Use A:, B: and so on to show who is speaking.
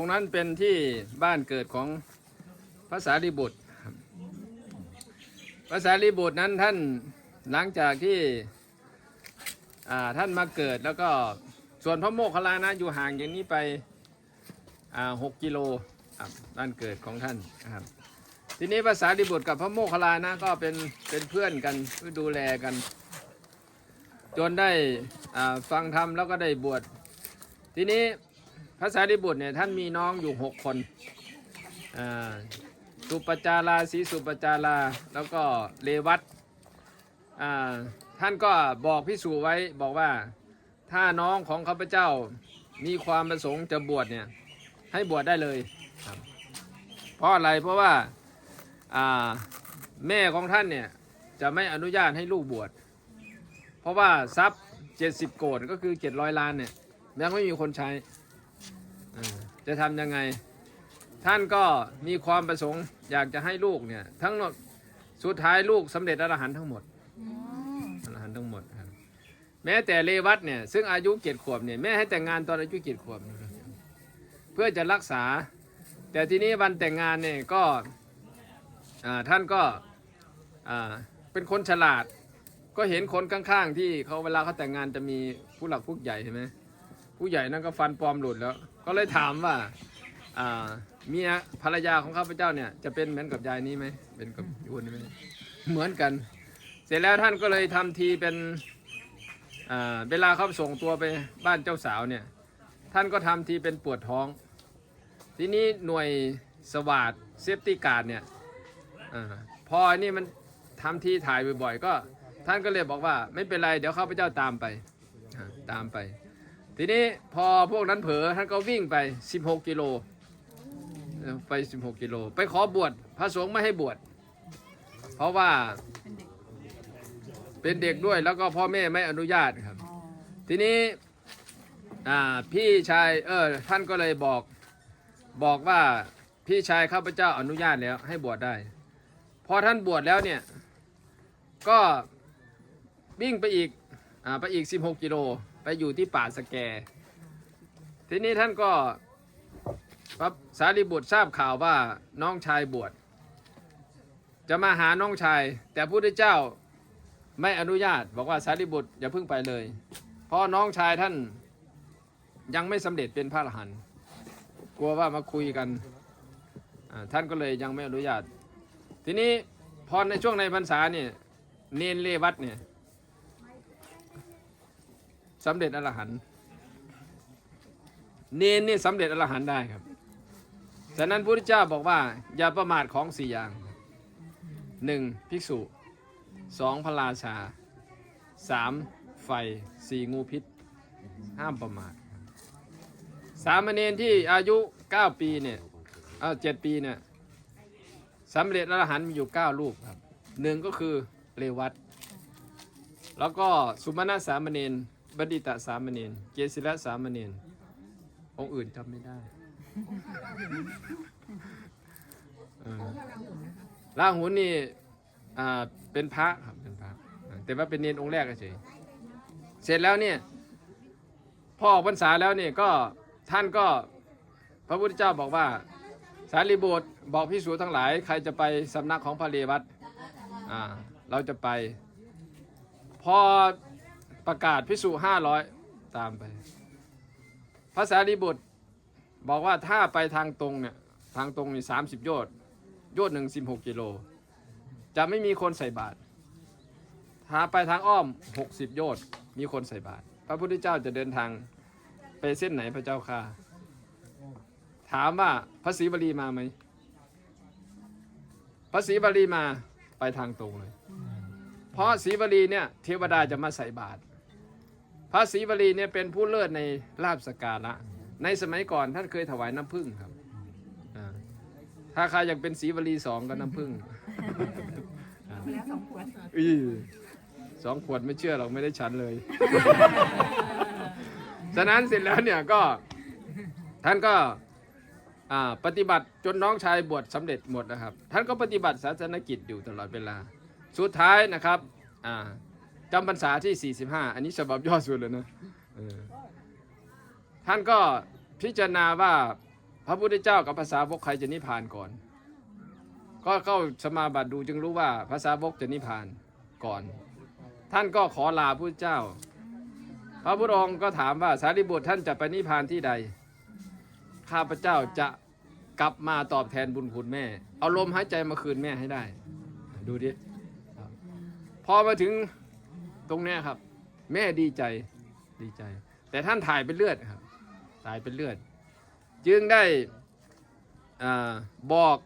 A: ตรงนั้นเป็นที่บ้านเกิดของพระสารีบุตรครับพระสารีบุตรนั้นท่านหลังจากที่ท่านมาเกิดแล้วก็ส่วนพระโมคคัลลานะอยู่ห่างอย่างนี้ไปหกกิโลบ้านเกิดของท่านครับทีนี้ภาษาดิบุตรกับพระโมคคัลลานะก็เป็นเป็นเพื่อนกันเพื่อดูแลกัน จนได้ฟังธรรมแล้วก็ได้บวชทีนี้ ภาษาดิบุตรเนี่ยท่านมีน้องอยู่หกคนสุปจาราสีสุปจาราแล้วก็เลวัตท่านก็บอกพิสูจไว้บอกว่าถ้าน้องของข้าพเจ้ามีความประสงค์จะบวชเนี่ยให้บวชได้เลยเพราะอะไรเพราะว่าแม่ของท่านเนี่ยจะไม่อนุญาตให้ลูกบวช เพราะว่าทรัพย์ 70 โกดก็คือ 700 ล้านเนี่ยยังไม่มีคนใช้ จะทำยังไง ท่านก็มีความประสงค์อยากจะให้ลูกเนี่ย ทั้งหมดสุดท้ายลูกสำเร็จอรหันต์ทั้งหมดอรหันต์ทั้งหมดครับแม้แต่เลวัตเนี่ยซึ่งอายุเจ็ดขวบเนี่ยแม่ให้แต่งงานตอนอายุเจ็ดขวบนะครับเพื่อจะรักษา แต่ทีนี้วันแต่งงานเนี่ยก็อ่าท่านก็อ่าเป็นคนฉลาด ก็เห็นคนข้างๆ ที่เขาเวลาเขาแต่งงานจะมีผู้หลักผู้ใหญ่เห็นไหมผู้ใหญ่นั่นก็ฟันปลอมหลุดแล้ว ก็เลยถามว่าอ่าเมียภรรยาของข้าพเจ้าเนี่ยจะเป็นเหมือนกับยายนี้ไหมเป็นกับอ้วนนี้ไหมเหมือนกัน เสร็จแล้วท่านก็เลยทำทีเป็นอ่าเวลาเขาส่งตัวไปบ้านเจ้าสาวเนี่ยท่านก็ทำทีเป็นปวดท้อง ทีนี้หน่วยสวาดเซฟตี้การ์ดเนี่ยอพออันนี้มันทำที่ถ่ายบ่อยๆ ก็ท่านก็เลยบอกว่าไม่เป็นไร เดี๋ยวข้าพเจ้าตามไปตามไป ทีนี้พอพวกนั้นเผลอท่านก็วิ่งไป 16 กิโล ไป 16 กิโล ไปขอบวชพระสงฆ์ไม่ให้บวชเพราะว่าเป็นเด็กด้วยแล้วก็พ่อแม่ไม่อนุญาตครับ ทีนี้พี่ชายเออท่านก็เลยบอกบอกว่าพี่ชายข้าพเจ้าอนุญาตแล้วให้บวชได้ พอท่านบวชแล้วเนี่ยก็วิ่งไปอีกอไปอีก 16 กิโล ไปอยู่ที่ป่าสแก ทีนี้ท่านก็พระสารีบุตรทราบข่าวว่าน้องชายบวชจะมาหาน้องชาย แต่พระพุทธเจ้าไม่อนุญาต บอกว่าสารีบุตรอย่าเพิ่งไปเลยเพราะน้องชายท่านยังไม่สำเร็จเป็นพระอรหันต์กลัวว่ามาคุยกันท่านก็เลยยังไม่อนุญาต ทีนี้พอในช่วงในพรรษาเนี่ยเนนเลวัตเนี่ย สำเร็จอรหันต์เนนนี่สำเร็จอรหันต์ได้ครับฉะนั้นพระพุทธเจ้าบอกว่า อย่าประมาทของสี่อย่างหนึ่งภิกษุสองพระราชาสามไฟสี่งูพิษ ห้ามประมาทสามเณรที่อายุ9ปีเนี่ยเอาเจ็ดปีเนี่ยสำเร็จอรหันต์มีอยู่เก้ารูปครับหนึ่งก็คือเรวัตแล้วก็สุมาณะสามเณร บัณฑิตสามเณรเกศิระสามเณรองค์อื่นจำไม่ได้ล่างหุนนี่อ่าเป็นพระครับเป็นพระ แต่ว่าเป็นเนรองค์แรกเฉยเสร็จแล้วเนี่ยพอออกพรรษาแล้วเนี่ยก็ท่านก็พระพุทธเจ้าบอกว่า สารีบุตรบอกพิสูจทั้งหลาย ใครจะไปสำนักของพระเรวัตอ่าเราจะไป พอ ประกาศพิสูจห้าร้อยตามไปพระสารีบุตรบอกว่าถ้าไปทางตรงเนี่ยทางตรงนี่สามสิบโยชน์โยชน์หนึ่งสิบหกกิโล จะไม่มีคนใส่บาตรถ้าไปทางอ้อมหกสิบโยชน์มีคนใส่บาตรพระพุทธเจ้าจะเดินทางไปเส้นไหนพระเจ้าค่ะ ถามว่าพระศรีบรีมาไหมพระศรีบรีมาไปทางตรงเลย เพราะศรีบรีเนี่ยเทวดาจะมาใส่บาตร พระศรีบรีเนี่ยเป็นผู้เลิศในลาบสกการะในสมัยก่อนท่านเคยถวายน้ำผึ้งครับอ่าถ้าใครอยากเป็นศรีบรีสองก็น้ำผึ้ง
B: แล้วสองขวด
A: อีสองขวดไม่เชื่อหรอกไม่ได้ฉันเลย ฉะนั้นเสร็จแล้วเนี่ยก็ท่านก็อ่าปฏิบัติจนน้องชายบวชสำเร็จหมดนะครับ ท่านก็ปฏิบัติศาสนกิจอยู่ตลอดเวลา สุดท้ายนะครับอ่า จำพรรษาที่ 45 อันนี้ฉบับย่อสุดเลยนะท่านก็พิจารณาว่าพระพุทธเจ้ากับภาษาวกใครจะนิพพานก่อน ก็เข้าสมาบัติดูจึงรู้ว่าภาษาวกจะนิพพานก่อน ท่านก็ขอลาพระเจ้า พระพุทธองค์ก็ถามว่าสารีบุตรท่านจะไปนิพพานที่ใด ข้าพเจ้าจะกลับมาตอบแทนบุญคุณแม่ เอาลมหายใจมาคืนแม่ให้ได้ ดูดิ พอมาถึง ตรงเนี้ยครับ แม่ดีใจดีใจ แต่ท่านถ่ายเป็นเลือดครับถ่ายเป็นเลือด จึงได้อาบอก